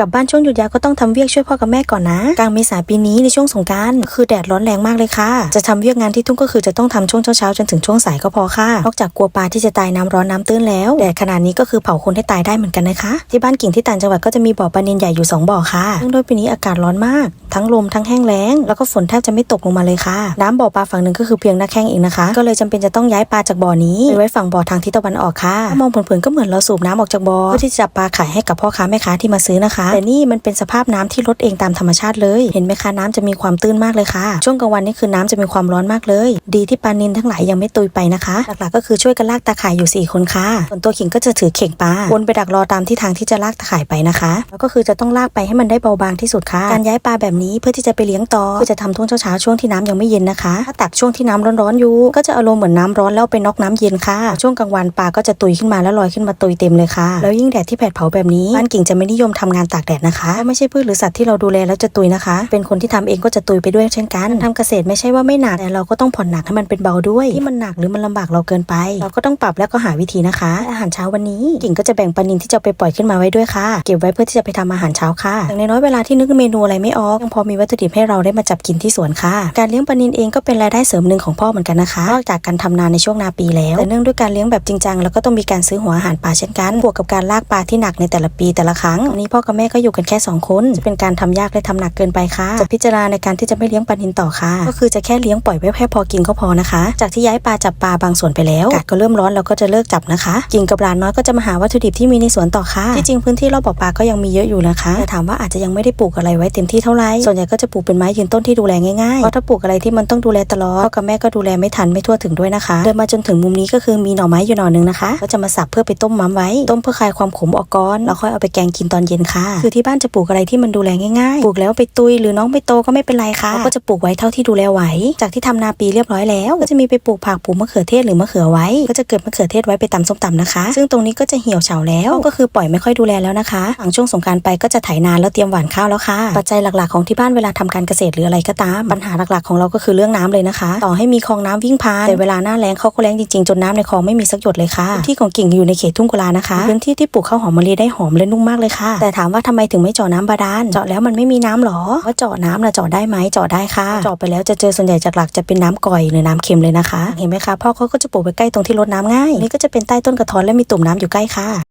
กลับบ้านช่วงหยุดยาวก็ต้องทำเวียกช่วยพ่อกับแม่ก่อนนะ กลางเมษาปีนี้ในช่วงสงการคือแดดร้อนแรงมากเลยค่ะ จะทำเวียกงานที่ทุ่งก็คือจะต้องทำช่วงเช้าๆจนถึงช่วงสายก็พอค่ะ นอกจากกลัวปลาที่จะตายน้ำร้อนน้ำตื้นแล้วแดดขนาดนี้ก็คือเผาคนให้ตายได้เหมือนกันนะคะ ที่บ้านกิ่งที่ต่างจังหวัดก็จะมีบ่อปลาเนียนใหญ่อยู่สองบ่อค่ะซึ่งด้วยปีนี้อากาศร้อนมากทั้งลมทั้งแห้งแล้ง แล้วก็ฝนแทบจะไม่ตกลงมาเลยค่ะ น้ำบ่อปลาฝั่งหนึ่งก็คือเพียงหน้าแข้งเองนะคะ ก็เลยจำเป็นจะต้องย้ายปลาจากบ่อนี้ไปไว้ฝั่งบ่อทางทิศตะวันออกค่ะถ้ามองเผินๆก็เหมือนเราสูบน้ำออกจากบ่อเพื่อที่จะจับปลาขายให้กับพ่อค้าแม่ค้าที่มาซื้อนะคะ แต่นี่มันเป็นสภาพน้ำที่ลดเองตามธรรมชาติเลย เห็นไหมคะน้ำจะมีความตื้นมากเลยค่ะ ช่วงกลางวันนี่คือน้ำจะมีความร้อนมากเลย ดีที่ปลานินทั้งหลายยังไม่ตุยไปนะคะ หลักๆก็คือช่วยกันลากตาข่ายอยู่สี่คนค่ะ ส่วนตัวขิงก็จะถือเข่งปลาวนไปดักรอตามที่ทางที่จะลากตาข่ายไปนะคะ แล้วก็คือจะต้องลากไปให้มันได้เบาบางที่สุดค่ะ การย้ายปลาแบบนี้เพื่อที่จะไปเลี้ยงต่อเพื่อจะทำช่วงเช้าๆช่วงที่น้ำยังไม่เย็นนะคะถ้าตักช่วงที่น้ำร้อนๆอยู่ก็จะอารมณ์เหมือนน้ำร้อนแล้วไปน็อกน้ำเย็นค่ะ ช่วงกลางวันปลาก็จะตุยขึ้นมาแล้วลอยขึ้นมาตุยเต็มเลยค่ะ แล้วยิ่งแดดที่แผดเผาแบบนี้บ้านกิ่งจะไม่นิยมทำงานตากแดดนะคะไม่ใช่พืชหรือสัตว์ที่เราดูแลแล้วจะตุยนะคะ เป็นคนที่ทำเองก็จะตุยไปด้วยเช่นกันทำเกษตรไม่ใช่ว่าไม่หนักแต่เราก็ต้องผ่อนหนักให้มันเป็นเบาด้วยที่มันหนักหรือมันลำบากเราเกินไป เราก็ต้องปรับแล้วก็หาวิธีนะคะ อาหารเช้าวันนี้กิ่งก็จะแบ่งปลานินที่จะไปปล่อยขึ้นมาไว้ด้วยค่ะ เก็บไว้เพื่อที่จะไปทำอาหารเช้าค่ะอย่างน้อยเวลาที่นึกเมนูอะไรไม่ออกพอมีวัตถุดิบให้เราได้มาจับกินที่สวนค่ะ การเลี้ยงปลานินเองก็เป็นรายได้เสริมหนึ่งของพ่อเหมือนกันนะคะนอกจากการทำนาในช่วงนาปีแล้วแต่เนื่องด้วยการเลี้ยงแบบจริงจังแล้วก็ต้องมีการซื้อหัวอาหารปลาเช่นกันบวกกับการลากปลาที่หนักในแต่ละปีแต่ละครั้งอันนี้พ่อกับแม่ก็อยู่กันแค่สองคน จะเป็นการทำยากและทำหนักเกินไปค่ะจะพิจารณาในการที่จะไม่เลี้ยงปลานินต่อค่ะ ก็คือจะแค่เลี้ยงปล่อยไว้แค่พอกินก็พอนะคะ จากที่ย้ายปลาจับปลาบางส่วนไปแล้วอากาศก็เริ่มร้อนแล้วก็จะเลิกจับนะคะกิ่งกับหลานน้อยก็จะมาหาวัตถุดิบที่มีในสวนต่อค่ะที่จริงพื้นที่รอบบ่อปลาก็ยังมีเยอะอยู่นะคะแต่ถามว่าอาจจะยังไม่ได้ปลูกอะไรไว้เต็มที่เท่าไหร่ส่วนใหญ่ก็จะปลูกเป็นไม้ยืนต้นที่ดูแลง่ายๆเพราะถ้าปลูกอะไรที่มันต้องดูแลตลอดพ่อกับแม่ก็ดูแลไม่ทันไม่ทั่วถึงด้วยนะคะ เดินมาจนถึงมุมนี้ก็คือมีหน่อไม้อยู่หน่อหนึงนะคะ ก็จะมาสับเพื่อไปต้มม้ำไว้ ต้มเพื่อคลายความขมออกก่อนแล้วค่อยเอาไปแกงกินตอนเย็นค่ะ คือที่บ้านจะปลูกอะไรที่มันดูแลง่ายๆ ปลูกแล้วไปตุยหรือน้องไปโตก็ไม่เป็นไรค่ะก็จะปลูกไว้เท่าที่ดูแลไหว จากที่ทำนาปีเรียบร้อยแล้ว ก็จะมีไปปลูกผักปลูกมะเขือเทศหรือมะเขือไว้ ก็จะเกิดมะเขือเทศไว้ไปตำส้มตำนะคะ ซึ่งตรงนี้ก็จะเหี่ยวเฉาแล้วก็คือปล่อยไม่ค่อยดูแลแล้วนะคะหลังช่วงสงการไปก็จะไถนาแล้วเตรียมหว่านข้าวแล้วค่ะปัจจัยหลักๆของที่บ้านเวลาทำการเกษตรหรืออะไรก็ตาม ปัญหาหลักๆของเราก็คือเรื่องน้ำเลยนะคะ ต่อให้มีคลองน้ำวิ่งผ่านแต่เวลาหน้าแล้งเขาก็แล้งจริงๆจนน้ำในคลองไม่มีสักหยดเลยค่ะที่ของกิ่งอยู่ในเขตทุ่งกุลานะคะพื้นที่ที่ปลูกข้าวหอมมะลิได้หอมและนุ่มมากเลยค่ะ แต่ถามว่าทำไมถึงไม่เจาะน้ำบาดาลเจาะแล้วมันไม่มีน้ำหรอว่าเจาะน้ำนะเจาะได้ไหมเจาะได้ค่ะเจาะไปแล้วจะเจอส่วนใหญ่จากหลักจะเป็นน้ำก่อยหรือน้ำเค็มเลยนะคะ เห็นไหมคะพ่อเขาก็จะปลูกไปใกล้ตรงที่รดน้ำง่ายนี่ก็จะเป็นใต้ต้นกระท้อนและมีตุ่มน้ำอยู่ใกล้ค่ะ